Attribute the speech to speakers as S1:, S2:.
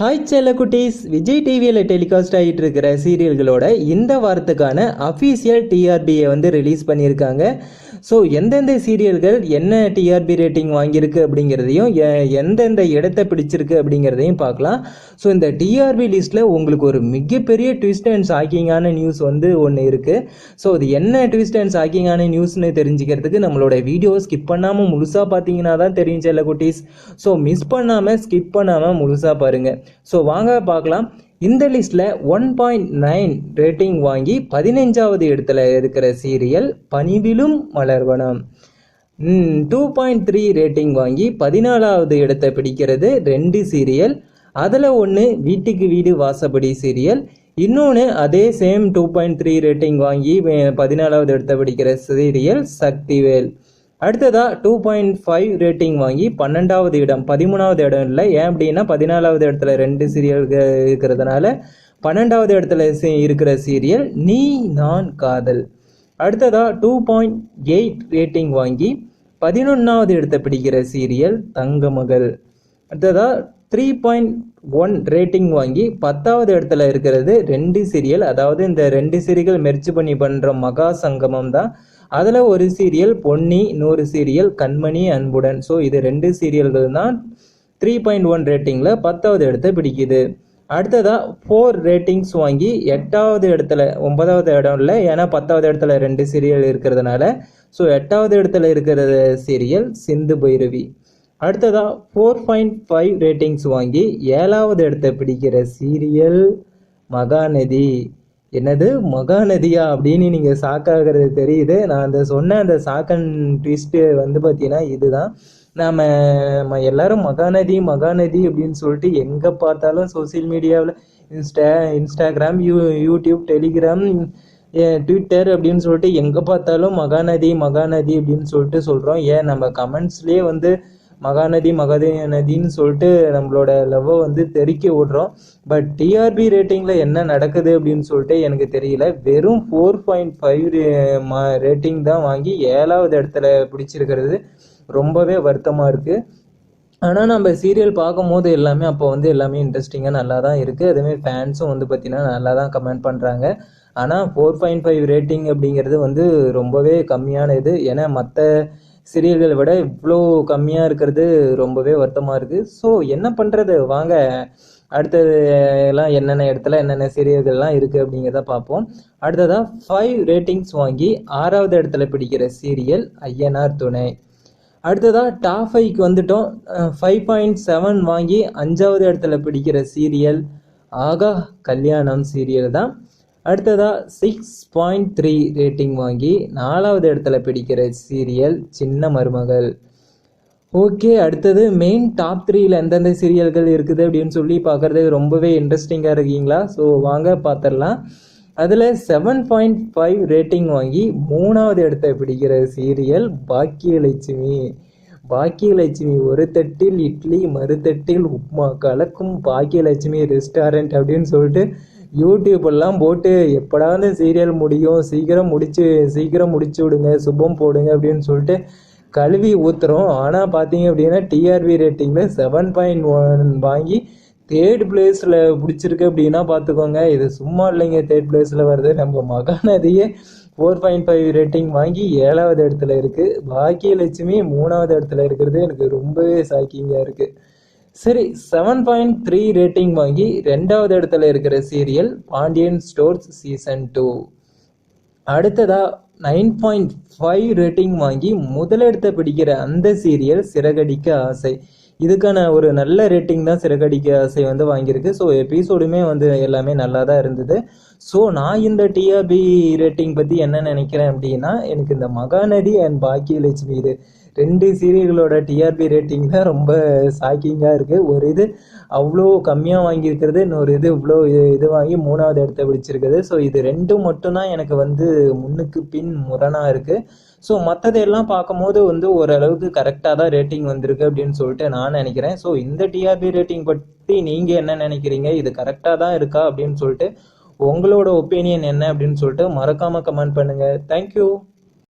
S1: Hi செல்லக்குட்டீஸ் Vijay டிவியில் telecast ஆகிட்டு இருக்கிற சீரியல்களோட இந்த வாரத்துக்கான அஃபீஷியல் டிஆர்பியை வந்து ரிலீஸ் பண்ணியிருக்காங்க. ஸோ எந்தெந்த சீரியல்கள் என்ன டிஆர்பி ரேட்டிங் வாங்கியிருக்கு அப்படிங்கிறதையும் எந்தெந்த இடத்த பிடிச்சிருக்கு அப்படிங்கிறதையும் பார்க்கலாம். ஸோ இந்த டிஆர்பி லிஸ்ட்டில் உங்களுக்கு ஒரு மிகப்பெரிய ட்விஸ்ட் அண்ட் ஷாக்கிங்கான நியூஸ் வந்து ஒன்று இருக்குது ஸோ அது என்ன ட்விஸ்ட் அண்ட் ஷாக்கிங்கான நியூஸ்னு தெரிஞ்சுக்கிறதுக்கு நம்மளோட வீடியோ ஸ்கிப் பண்ணாமல் முழுசாக பார்த்தீங்கன்னா தான் தெரியும் செல்ல குட்டீஸ் ஸோ மிஸ் பண்ணாமல் ஸ்கிப் பண்ணாமல் முழுசாக பாருங்கள் ஸோ வாங்க பார்க்கலாம். இந்த லிஸ்ட்டில் ஒன் பாயிண்ட் நைன் ரேட்டிங் வாங்கி பதினைஞ்சாவது இடத்துல இருக்கிற serial பணிவிலும் Malarvanam. Two point three rating வாங்கி பதினாலாவது இடத்தை பிடிக்கிறது ரெண்டு சீரியல் அதில் ஒன்று வீட்டுக்கு வீடு வாசப்படி சீரியல் இன்னொன்று அதே same two point three rating வாங்கி பதினாலாவது இடத்தை பிடிக்கிற சீரியல் சக்திவேல். அடுத்ததாக டூ பாயிண்ட் ஃபைவ் ரேட்டிங் வாங்கி பன்னெண்டாவது இடம் பதிமூணாவது இடம் இல்லை ஏன் அப்படின்னா பதினாலாவது இடத்துல ரெண்டு சீரியல் இருக்கிறதுனால பன்னெண்டாவது இடத்துல இருக்கிற சீரியல் நீ நான் காதல். அடுத்ததாக டூ பாயிண்ட் எயிட் ரேட்டிங் வாங்கி பதினொன்றாவது இடத்தை பிடிக்கிற சீரியல் தங்கமகள். அடுத்ததாக த்ரீ பாயிண்ட் ஒன் ரேட்டிங் வாங்கி பத்தாவது இடத்துல இருக்கிறது ரெண்டு சீரியல் அதாவது இந்த ரெண்டு சீரியல் மெர்ச்சு பண்ணி பண்ணுற மகா சங்கமம் தான் அதில் ஒரு சீரியல் பொன்னி இன்னொரு சீரியல் கண்மணி அன்புடன். ஸோ இது ரெண்டு சீரியல்கள் தான் த்ரீ பாயிண்ட் ஒன் ரேட்டிங்கில் பத்தாவது இடத்தை பிடிக்குது. அடுத்ததாக ஃபோர் ரேட்டிங்ஸ் வாங்கி எட்டாவது இடத்துல ஒன்பதாவது இடம் இல்லை ஏன்னா பத்தாவது இடத்துல ரெண்டு சீரியல் இருக்கிறதுனால ஸோ எட்டாவது இடத்துல இருக்கிற சீரியல் சிந்து பைரவி. அடுத்ததாக ஃபோர் பாயிண்ட் ஃபைவ் ரேட்டிங்ஸ் வாங்கி ஏழாவது இடத்தை பிடிக்கிற சீரியல் மகாநதி. என்னது மகாநதியா அப்படின்னு நீங்கள் சாக்காகிறது தெரியுது. நான் அந்த சொன்ன அந்த சாக்கன் ட்விஸ்ட்டு வந்து பார்த்தீங்கன்னா இதுதான். நாம் நம்ம எல்லாரும் மகாநதி மகாநதி அப்படின்னு சொல்லிட்டு எங்கே பார்த்தாலும் சோஷியல் மீடியாவில் insta Instagram you YouTube Telegram Twitter அப்படின்னு சொல்லிட்டு எங்கே பார்த்தாலும் மகாநதி மகாநதி அப்படின்னு சொல்லிட்டு சொல்கிறோம் ஏன் நம்ம கமெண்ட்ஸ்லேயே வந்து மகாநதி மகதி நதின்னு சொல்லிட்டு நம்மளோட லவ்வை வந்து தெறிக்க விடுறோம். பட் டிஆர்பி ரேட்டிங்கில் என்ன நடக்குது அப்படின்னு சொல்லிட்டு எனக்கு தெரியல. வெறும் ஃபோர் பாயிண்ட் ஃபைவ் ரேட்டிங் தான் வாங்கி ஏழாவது இடத்துல பிடிச்சிருக்கிறது. ரொம்பவே வருத்தமாக இருக்குது ஆனால் நம்ம சீரியல் பார்க்கும்போது எல்லாமே அப்போ வந்து எல்லாமே இன்ட்ரெஸ்டிங்காக நல்லா தான் இருக்குது அதேமாதிரி ஃபேன்ஸும் வந்து பார்த்திங்கன்னா நல்லா தான் கமெண்ட் பண்ணுறாங்க ஆனால் ஃபோர் பாயிண்ட் ஃபைவ் ரேட்டிங் அப்படிங்கிறது வந்து ரொம்பவே கம்மியான இது. ஏன்னா மற்ற சீரியல்களை விட இவ்வளோ கம்மியாக இருக்கிறது ரொம்பவே வருத்தமாக இருக்குது ஸோ என்ன பண்ணுறது வாங்க அடுத்தது எல்லாம் என்னென்ன இடத்துல என்னென்ன சீரியல்கள்லாம் இருக்குது அப்படிங்கிறத பார்ப்போம். அடுத்ததாக ஃபைவ் ரேட்டிங்ஸ் வாங்கி ஆறாவது இடத்துல பிடிக்கிற சீரியல் ஐயனார் துணை. அடுத்ததாக டாப் ஃபைவ்க்கு வந்துட்டோம். ஃபைவ் பாயிண்ட் செவன் வாங்கி அஞ்சாவது இடத்துல பிடிக்கிற சீரியல் ஆகா கல்யாணம் சீரியல் தான். அடுத்ததாக சிக்ஸ் பாயிண்ட் த்ரீ ரேட்டிங் வாங்கி நாலாவது இடத்துல பிடிக்கிற சீரியல் சின்ன மருமகள். ஓகே அடுத்தது மெயின் டாப் த்ரீயில் எந்தெந்த சீரியல்கள் இருக்குது அப்படின்னு சொல்லி பார்க்கறது ரொம்பவே இன்ட்ரெஸ்டிங்காக இருக்கீங்களா? ஸோ வாங்க பார்த்துடலாம் அதில் செவன் பாயிண்ட் ஃபைவ் ரேட்டிங் வாங்கி மூணாவது இடத்த பிடிக்கிற சீரியல் பாக்கியலட்சுமி. பாக்கியலட்சுமி ஒரு தட்டில் இட்லி மறுதட்டில் உப்மா கலக்கும் பாக்கியலட்சுமி ரெஸ்டாரண்ட் அப்படின்னு சொல்லிட்டு யூடியூப்லாம் போட்டு எப்படா இந்த சீரியல் முடியும். சீக்கிரம் முடிச்சு சீக்கிரம் முடிச்சு விடுங்க சுபம் போடுங்க அப்படின்னு சொல்லிட்டு கழுவி ஊத்துறோம். ஆனால் பார்த்தீங்க அப்படின்னா டிஆர்பி ரேட்டிங்கில் செவன் பாயிண்ட் ஒன் வாங்கி தேர்ட் பிளேஸில் பிடிச்சிருக்கு அப்படின்னா பார்த்துக்கோங்க இது சும்மா இல்லைங்க தேர்ட் பிளேஸில் வருது நம்ம மகாநதியே ஃபோர் பாயிண்ட் ஃபைவ் ரேட்டிங் வாங்கி ஏழாவது இடத்துல இருக்குது பாக்கியலட்சுமி மூணாவது இடத்துல இருக்கிறது எனக்கு ரொம்பவே ஷாக்கிங்காக இருக்குது சரி செவன் பாயிண்ட் த்ரீ ரேட்டிங் வாங்கி ரெண்டாவது இடத்துல இருக்கிற serial Pandian stores season two அடுத்ததா நைன் பாயிண்ட் ஃபைவ் ரேட்டிங் வாங்கி முதலிடத்தை பிடிக்கிற அந்த சீரியல் சிறகடிக்க ஆசை. இதுக்கான ஒரு நல்ல ரேட்டிங் தான் சிறகடிக்க ஆசை வந்து வாங்கியிருக்கு. ஸோ எபிசோடுமே வந்து எல்லாமே நல்லா தான் இருந்தது. ஸோ நான் இந்த டிஆர்பி ரேட்டிங் பற்றி என்ன நினைக்கிறேன் அப்படின்னா எனக்கு இந்த மகாநதி அண்ட் பாக்கியலட்சுமி இது ரெண்டு சீரியல்களோட டிஆர்பி ரேட்டிங் தான் ரொம்ப ஷாக்கிங்காக இருக்குது ஒரு இது அவ்வளோ கம்மியாக வாங்கியிருக்கிறது இன்னொரு இது இவ்வளோ இது- இது வாங்கி மூணாவது இடத்த பிடிச்சிருக்குது. ஸோ இது ரெண்டும் மட்டும்தான் எனக்கு வந்து முன்னுக்கு பின் முரணாக இருக்குது ஸோ மற்றதையெல்லாம் பார்க்கும்போது வந்து ஓரளவுக்கு கரெக்டாக தான் ரேட்டிங் வந்திருக்கு அப்படின்னு சொல்லிட்டு நான் நினைக்கிறேன். ஸோ இந்த டிஆர்பி ரேட்டிங் பற்றி நீங்கள் என்ன நினைக்கிறீங்க? இது கரெக்டாக தான் இருக்கா அப்படின்னு சொல்லிட்டு உங்களோட ஒப்பீனியன் என்ன அப்படின்னு சொல்லிட்டு மறக்காமல் கமெண்ட் பண்ணுங்கள் தேங்க்யூ